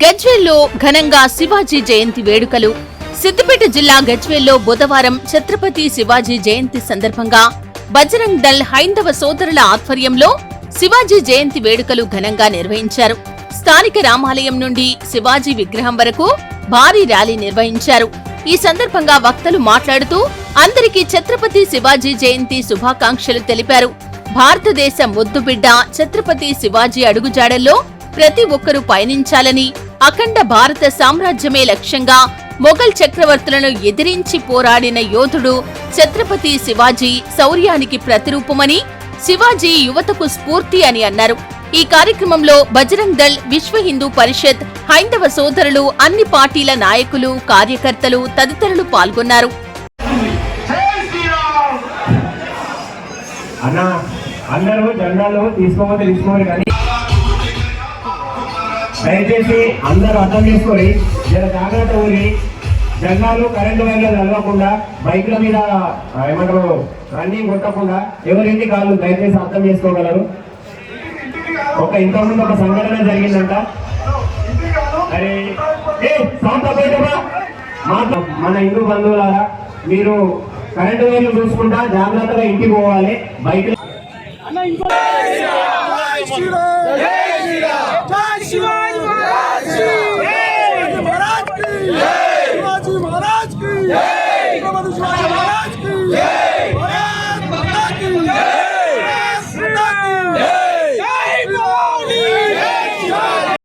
గజ్వేల్లో ఘనంగా శివాజీ జయంతి వేడుకలు. సిద్దిపేట జిల్లా గజ్వేల్లో బుధవారం ఛత్రపతి శివాజీ జయంతి సందర్భంగా బజరంగ్ దళ్ హైందవ సోదరుల ఆధ్వర్యంలో శివాజీ జయంతి వేడుకలు ఘనంగా నిర్వహించారు. స్థానిక రామాలయం నుండి శివాజీ విగ్రహం వరకు భారీ ర్యాలీ నిర్వహించారు. ఈ సందర్భంగా వక్తలు మాట్లాడుతూ అందరికీ ఛత్రపతి శివాజీ జయంతి శుభాకాంక్షలు తెలిపారు. భారతదేశ ముద్దుబిడ్డ ఛత్రపతి శివాజీ అడుగుజాడల్లో ప్రతి ఒక్కరూ పయనించాలని అఖండ భారత సామ్రాజ్యమే లక్ష్యంగా మొఘల్ చక్రవర్తులను ఎదిరించి పోరాడిన యోధుడు ఛత్రపతి శివాజీ శౌర్యానికి ప్రతిరూపమని శివాజీ యువతకు స్ఫూర్తి అని అన్నారు. ఈ కార్యక్రమంలో బజరంగ్ దళ్ విశ్వ హిందూ పరిషత్ హైందవ సోదరులు అన్ని పార్టీల నాయకులు కార్యకర్తలు తదితరులు పాల్గొన్నారు. అన్న అందరూ జెండాలు తీసుకోమని తీసుకోవాలి కానీ దయచేసి అందరూ అర్థం చేసుకొని జర జాగ్రత్త ఊరి. జెండాలు కరెంటు వైర్లు తగలకుండా బైక్ల మీద ఏమంటారు రన్నింగ్ కొట్టకుండా ఎవరింటి కాళ్ళు దయచేసి అర్థం చేసుకోగలరు? ఒక ఇంతకుముందు ఒక సంఘటన జరిగిందంట. అరే మన హిందూ బంధువులారా మీరు కరెంటు వైర్లు చూసుకుంటా జాగ్రత్తగా ఇంటికి పోవాలి బైక్ జై శివాజీ